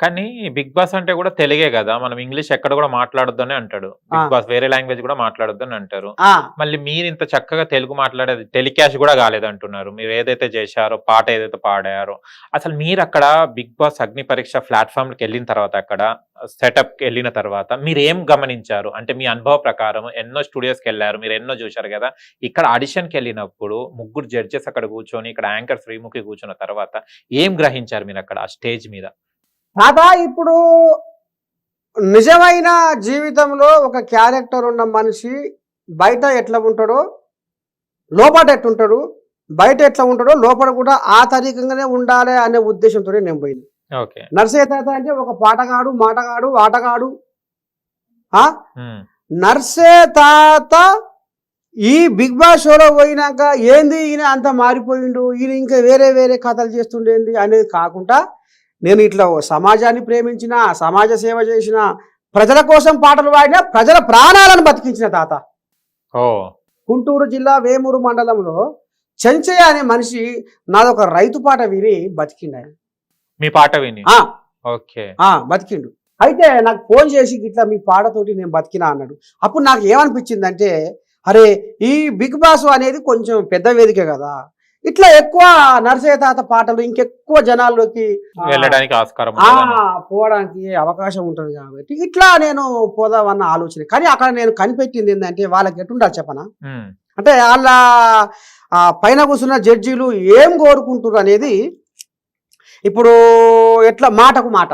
కానీ big boss అంటే కూడా తెలుగే కదా. మనం ఇంగ్లీష్ ఎక్కడ కూడా మాట్లాడొద్దని అంటాడు. బిగ్. బాస్ వేరే లాంగ్వేజ్ కూడా మాట్లాడొద్దని అంటారు. మళ్ళీ మీరు ఇంత చక్కగా తెలుగు మాట్లాడేది టెలికాస్ట్ కూడా కాలేదు అంటున్నారు మీరు ఏదైతే చేశారో పాట ఏదైతే పాడారో. అసలు మీరు అక్కడ బిగ్ బాస్ అగ్ని పరీక్ష ప్లాట్ఫామ్కి వెళ్ళిన తర్వాత అక్కడ సెటప్కి వెళ్ళిన తర్వాత మీరు ఏం గమనించారు? అంటే మీ అనుభవ ప్రకారం ఎన్నో స్టూడియోస్కి వెళ్ళారు. మీరు ఎన్నో చూశారు కదా. ఇక్కడ ఆడిషన్కి వెళ్ళినప్పుడు ముగ్గురు జడ్జెస్ అక్కడ కూర్చొని ఇక్కడ యాంకర్ శ్రీముఖి కూర్చున్న తర్వాత ఏం గ్రహించారు మీరు అక్కడ ఆ స్టేజ్ మీద? తాత ఇప్పుడు నిజమైన జీవితంలో ఒక క్యారెక్టర్ ఉన్న మనిషి బయట ఎట్లా ఉంటాడో లోపల ఎట్లుంటాడు బయట ఎట్లా ఉంటాడో లోపల కూడా ఆ తరీకంగానే ఉండాలి అనే ఉద్దేశంతో నేను పోయింది. నర్సయ్య తాత అంటే ఒక పాటగాడు మాటగాడు ఆటగాడు. ఆ? నర్సే తాత ఈ బిగ్ బాస్ షోలో పోయినాక ఏంది ఈయన అంత మారిపోయిండు ఈయన ఇంకా వేరే వేరే కథలు చేస్తుండేంది అనేది కాకుండా నేను ఇట్లా సమాజాన్ని ప్రేమించిన సమాజ సేవ చేసిన ప్రజల కోసం పాటలు పాడిన ప్రజల ప్రాణాలను బతికించిన తాత. ఓ. గుంటూరు జిల్లా వేమూరు మండలంలో చెంచయ్య అనే మనిషి నాదొక రైతు పాట విని బతికిండు ఆయన. మీ పాట విని? ఓకే. బతికిండు. అయితే నాకు ఫోన్ చేసి ఇట్లా మీ పాటతోటి నేను బతికినా అన్నాడు. అప్పుడు నాకు ఏమనిపించిందంటే అరే ఈ బిగ్ బాస్ అనేది కొంచెం పెద్ద వేదిక కదా. ఇట్లా ఎక్కువ నరసయ్య తాత పాటలు ఇంకెక్కువ జనాల్లోకి వెళ్ళడానికి ఆస్కారం. పోవడానికి అవకాశం ఉంటుంది కాబట్టి. ఇట్లా నేను పోదామన్న ఆలోచన. కానీ అక్కడ నేను కనిపెట్టింది ఏంటంటే వాళ్ళకి ఎటుండాలి చెప్పనా? అంటే వాళ్ళ ఆ, పైన కూర్చున్న జడ్జీలు ఏం కోరుకుంటారు అనేది ఇప్పుడు ఎట్లా మాటకు మాట.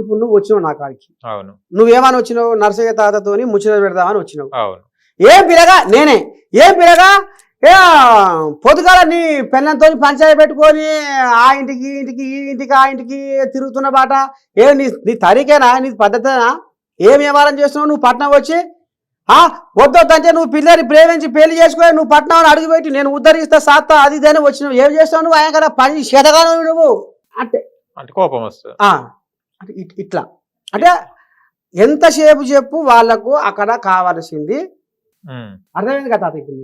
ఇప్పుడు నువ్వు వచ్చినావు నా కాడికి. నువ్వేమని వచ్చినావు? నరసయ్య తాతతోని ముచ్చట పెడదామని వచ్చినావు. ఏం పిల్లగా నేనే. ఏం పిల్లగా ఏ పొద్దుగాల నీ పెన్నంతో పంచాయతీ పెట్టుకొని ఆ ఇంటికి ఇంటికి ఈ ఇంటికి ఆ ఇంటికి తిరుగుతున్న బాట. ఏ నీ నీ తరికేనా? నీ పద్ధతేనా? ఏం వ్యవహారం చేస్తున్నావు? నువ్వు పట్నం వచ్చి ఆ వద్దొద్దంటే నువ్వు పిల్లని ప్రేమించి పెళ్ళి చేసుకొని నువ్వు పట్నం అని అడుగుపెట్టి నేను ఉద్ధరిస్తా సాత్తా అది ఇదని వచ్చినావు. ఏం చేస్తావు నువ్వు? ఆయన కదా పని శతగాను నువ్వు. అంటే అంటే కోపం వస్తుంది. అంటే ఇట్- ఇట్లా. అంటే ఎంతసేపు చెప్పు వాళ్ళకు అక్కడ కావలసింది. అర్థమైంది కదా తాత ఇప్పుడు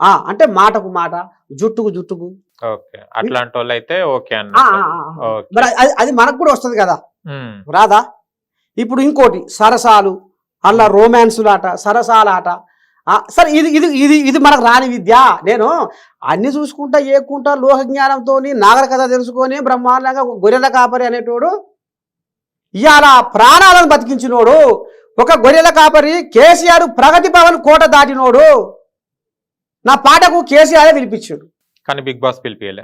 ఆ, అంటే మాటకు మాట జుట్టుకు జుట్టుకు. అట్లాంటి వాళ్ళు అయితే ఓకే. మరి అది మనకు కూడా వస్తుంది కదా. రాదా? ఇప్పుడు ఇంకోటి సరసాలు అలా రోమాన్సులాట సరసాలాట. సరే ఇది ఇది ఇది ఇది మనకు రాని విద్య. నేను అన్ని చూసుకుంటా ఏకుంటా లోహ జ్ఞానంతో నాగరికత తెలుసుకొని బ్రహ్మాండంగా గొర్రెల కాపరి అనేటోడు ఇవాళ ప్రాణాలను బతికించినోడు ఒక గొర్రెల కాపరి కేసీఆర్ ప్రగతి భవన్ కోట దాటినోడు నా పాటకు కేసీఆర్ పిలిపించాడు కానీ బిగ్ బాస్ పిలిపియలే.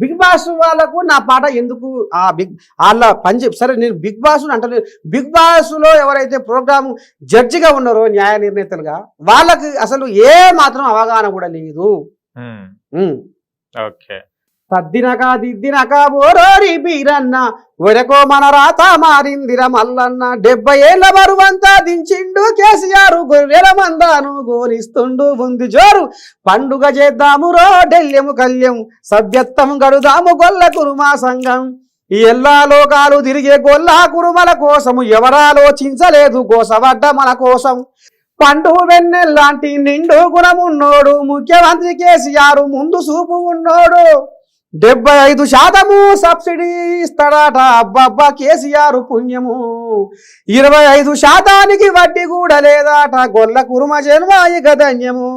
బిగ్ బాస్ వాళ్ళకు నా పాట ఎందుకు ఆ బిగ్ వాళ్ళ పని సరే నేను బిగ్ బాస్ అంటలేదు. బిగ్ బాస్లో ఎవరైతే ప్రోగ్రామ్ జడ్జిగా ఉన్నారో న్యాయ నిర్ణేతలుగా వాళ్ళకి అసలు ఏ మాత్రం అవగాహన కూడా లేదు. ఓకే. తద్దినక దిద్దినక ఓరోరి బీరన్న ఒరకో మన రాత మారిందిర మల్లన్న డెబ్బై ఏళ్ళ బరువంతా దించిండు కేసీఆర్ గొర్రెల మందాను గోలిస్తుండు ముందు జోరు పండుగ చేద్దాము రో డెల్యము కల్యం సభ్యత్వం గడుదాము గొల్ల కురుమా సంఘం. ఈ ఎల్లా లోకాలు తిరిగే గొల్లా కురుమల కోసము ఎవరాలోచించలేదు గోసవడ్డ మన కోసం. పండు వెన్నెల్లాంటి నిండు గుణమున్నోడు ముఖ్యమంత్రి కేసీఆర్ ముందు చూపు ఉన్నోడు. డెబ్బై ఐదు శాతము సబ్సిడీ ఇస్తాడట. అబ్బబ్బా కేసీఆర్ పుణ్యము. ఇరవై ఐదు శాతానికి వడ్డీ కూడా లేదట. గొల్ల కురుమ జన్మాయి గధన్యము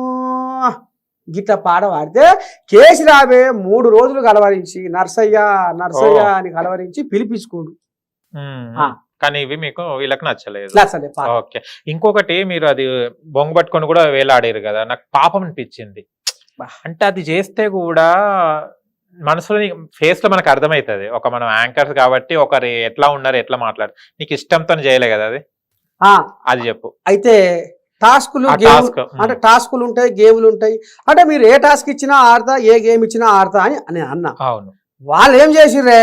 గిట్ల పాట పాడితే కేసీరావే మూడు రోజులు కలవరించి నర్సయ్య నర్సయ్య. అని కలవరించి పిలిపించుకోడు. కానీ ఇవి మీకు వీళ్ళకి నచ్చలేదు. ఓకే. ఇంకొకటి మీరు అది బొంగ పట్టుకొని కూడా వేలాడారు కదా. నాకు పాపం అనిపించింది. అంటే అది చేస్తే కూడా మనసులో ఫేస్లో మనకు అర్థమవుతుంది ఒక మనం యాంకర్స్ కాబట్టి ఒకరి ఎట్లా ఉన్నారు ఎట్లా మాట్లాడు నీకు ఇష్టంతో చేయలే కదా అది? ఆ, అది చెప్పు. అయితే టాస్కులు గేమ్ అంటే టాస్కులు ఉంటాయి గేమ్లు ఉంటాయి అంటే మీరు ఏ టాస్క్ ఇచ్చినా ఆడతా ఏ గేమ్ ఇచ్చినా ఆడతా అని నేను అన్నా. అవును. వాళ్ళు ఏం చేసిర్రే?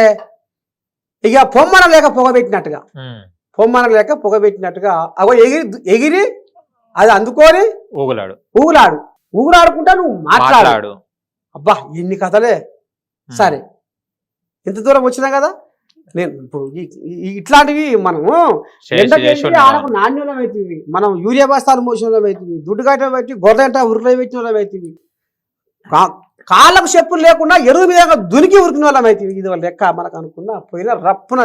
ఇక పొమ్మన లేక పొగబెట్టినట్టుగా. పొమ్మన లేక పొగబెట్టినట్టుగా. అగో ఎగిరి ఎగిరి అది అందుకొని ఊగులాడు. ఊగులాడు. ఊగులాడుకుంటా నువ్వు మాట్లాడు. మాట్లాడు. అబ్బా ఇన్ని కథలే. సరే. ఇంత దూరం వచ్చినా కదా? నేను ఇప్పుడు ఇట్లాంటివి మనము వెళ్ళి ఆడకు నాణ్యం అవుతుంది మనం యూరియా బస్తాలు మోసిన అవుతుంది దుడ్డు కట్ట పెట్టి గొర్రెంట ఉరుకులో పెట్టిన అవుతుంది కా- కాళ్ళకు చెప్పులు లేకుండా ఎరువు మీద దునికి ఉరికిన వాళ్ళం అయితే ఇది వాళ్ళ లెక్క మనకు అనుకున్నా పోయిన రప్పున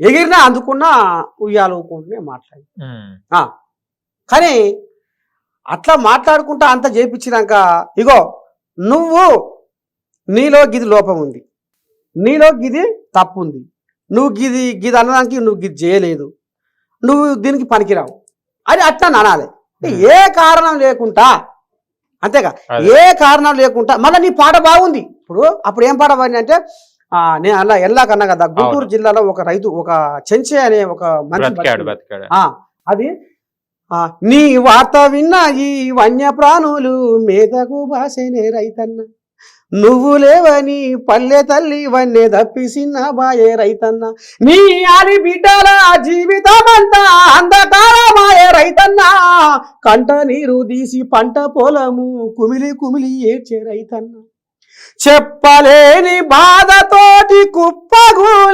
ఎగిరినా అందుకున్నా ఉయ్యాలు ఊకుంటూనే మాట్లాడి కానీ అట్లా మాట్లాడుకుంటా అంత చేపించినాక ఇగో నువ్వు నీలో గిది లోపం ఉంది. నీలో గిది తప్పు ఉంది నువ్వు గిది గిది అనడానికి నువ్వు గిది చేయలేదు. నువ్వు దీనికి పనికిరావు. అని అట్లా అనాలి ఏ కారణం లేకుండా అంతేగా. అదే. ఏ కారణం లేకుండా మళ్ళీ నీ పాట బాగుంది. ఇప్పుడు అప్పుడు ఏం పాట పాడింది అంటే ఆ, నేను అలా ఎల్లాకన్నా కదా గుంటూరు. జిల్లాలో ఒక రైతు ఒక చెంచే అనే ఒక ఆ అది నీ వార్త విన్న ఈ వన్య ప్రాణులు మేతకు బాసేనే రైతన్న. నువ్వు లేవని పల్లె తల్లి వన్నే దప్పిసిన బాయే రైతన్న. నీ ఆలి బిడ్డల జీవితమంతా అంధకారమాయే రైతన్న. కంట నీరు తీసి పంట పొలము కుమిలి కుమిలి ఏడ్చే రైతన్న. చెప్పలేని బాధతోటి కుప్పగూలినావన్నా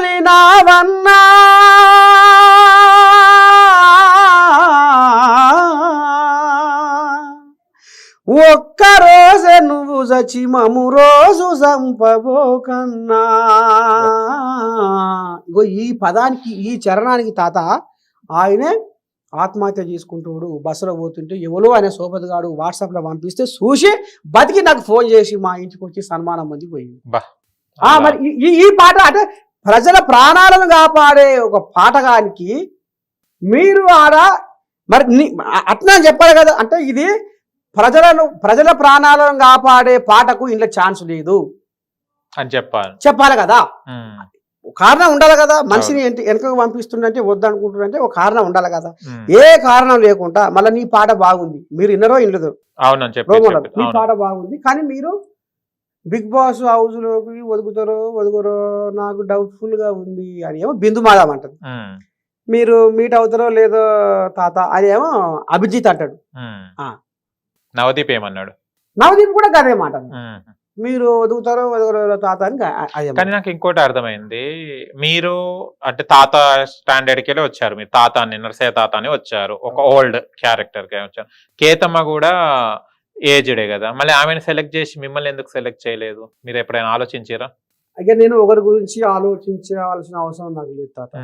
ఒక్కరోజే నువ్వు చచ్చి మము రోజు సంపబోకన్నా ఇగో ఈ పదానికి ఈ చరణానికి తాత ఆయనే ఆత్మహత్య చేసుకుంటాడు బస్సులో పోతుంటే ఎవరో ఆయన సోపతిగాడు వాట్సాప్లో పంపిస్తే చూసి బతికి నాకు ఫోన్ చేసి మా ఇంటికి వచ్చి సన్మానం పొంది పోయింది మరి ఈ- ఈ పాట అంటే ప్రజల ప్రాణాలను కాపాడే ఒక పాటగానికి మీరు ఆడ మరి అట్లా చెప్పాలి కదా అంటే ఇది ప్రజలను ప్రజల ప్రాణాలను కాపాడే పాటకు ఇంట్లో ఛాన్స్ లేదు. అని చెప్పాలి. చెప్పాలి కదా. కారణం ఉండాలి కదా. మనిషిని ఎంట వెనకకు పంపిస్తుందంటే వద్దనుకుంటుందంటే ఒక కారణం ఉండాలి కదా. ఏ కారణం లేకుండా మళ్ళీ నీ పాట బాగుంది. మీరు ఇన్నరో ఇన్నదో అవును. పాట బాగుంది కానీ మీరు బిగ్ బాస్ హౌస్లోకి ఒదుగుతారో ఒదుగురో నాకు డౌట్ఫుల్గా ఉంది అని ఏమో బిందు మాధవ్ అంటది. మీరు మీట్ అవుతారో లేదో తాత అది ఏమో అభిజిత్ అంటాడు. నవదీప్ ఏమన్నాడు? నవదీప్ కూడా గదే మాట. మీరు ఒదుగురో తాత అని. కానీ నాకు ఇంకోటి అర్థమైంది. మీరు అంటే తాత స్టాండర్డ్కి వచ్చారు. మీరు తాత అని నరసయ్య తాత అని వచ్చారు. ఒక ఓల్డ్ క్యారెక్టర్కి వచ్చారు. కేతమ్మ కూడా ఏజ్డే కదా. మళ్ళీ ఆమెను సెలెక్ట్ చేసి మిమ్మల్ని ఎందుకు సెలెక్ట్ చేయలేదు? మీరు ఎప్పుడైనా ఆలోచించారా? అయితే నేను ఒకరి గురించి ఆలోచించాల్సిన అవసరం నాకు లేదు తాత.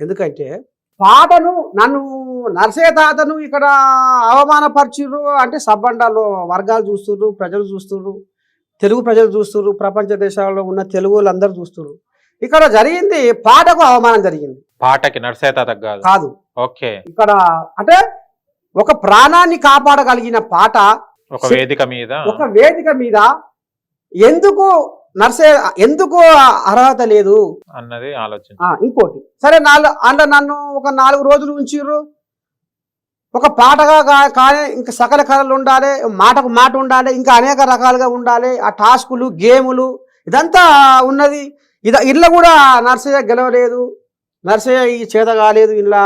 ఎందుకంటే పాటను నన్ను నరసే తాతను ఇక్కడ అవమానపరిచిర్రు అంటే సబ్బండాలు వర్గాలు చూస్తుర్రు ప్రజలు చూస్తుర్రు తెలుగు ప్రజలు చూస్తుర్రు ప్రపంచ దేశాల్లో ఉన్న తెలుగు వాళ్ళందరూ చూస్తుర్రు. ఇక్కడ జరిగింది పాటకు అవమానం జరిగింది. పాటకి నరసయ్య తాతకు కాదు. ఓకే. ఇక్కడ అంటే ఒక ప్రాణాన్ని కాపాడగలిగిన పాట ఒక వేదిక మీద. ఒక వేదిక మీద ఎందుకు నర్సే ఎందుకు అర్హత లేదు? అన్నది ఆలోచన. ఇంకోటి. సరే నాలుగు అందులో నన్ను ఒక నాలుగు రోజులు ఉంచిర్రు. ఒక పాటగా కానీ ఇంకా సకల కళలు ఉండాలి మాటకు మాట ఉండాలి ఇంకా అనేక రకాలుగా ఉండాలి. ఆ టాస్కులు గేములు ఇదంతా ఉన్నది. ఇద ఇళ్ళ కూడా నర్సయ్య గెలవలేదు. నర్సయ్య ఈ చేత కాలేదు ఇలా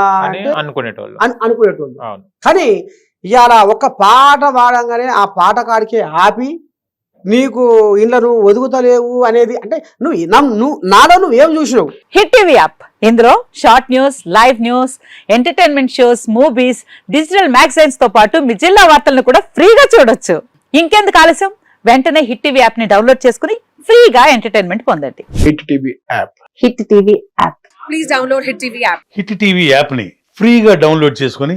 అనుకునేటోళ్ళు. అను- అనుకునేటోళ్ళు. కానీ ఇవాళ ఒక పాట పాడంగానే ఆ పాట కాడికే ఆపి నీకు ఇంట్లో నువ్వు ఒదుగుతలేవు అనేది అంటే నువ్వు నువ్వు నాలో నువ్వు ఏం చూసినావు? Hit TV app. ఇందులో short news live news entertainment shows movies digital మ్యాగజైన్స్తో పాటు మీ జిల్లా వార్తలను కూడా ఫ్రీగా చూడొచ్చు. ఇంకెందుకు ఆలస్యం? వెంటనే హిట్ టీవీ యాప్ని డౌన్లోడ్ చేసుకుని ఫ్రీగా ఎంటర్టైన్మెంట్ పొందండి. Hit TV app. Hit TV app. Please download Hit TV app. Hit TV యాప్ని ఫ్రీగా డౌన్లోడ్ చేసుకొని